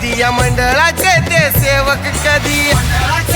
दिया मंडळाचे ते सेवक कधी?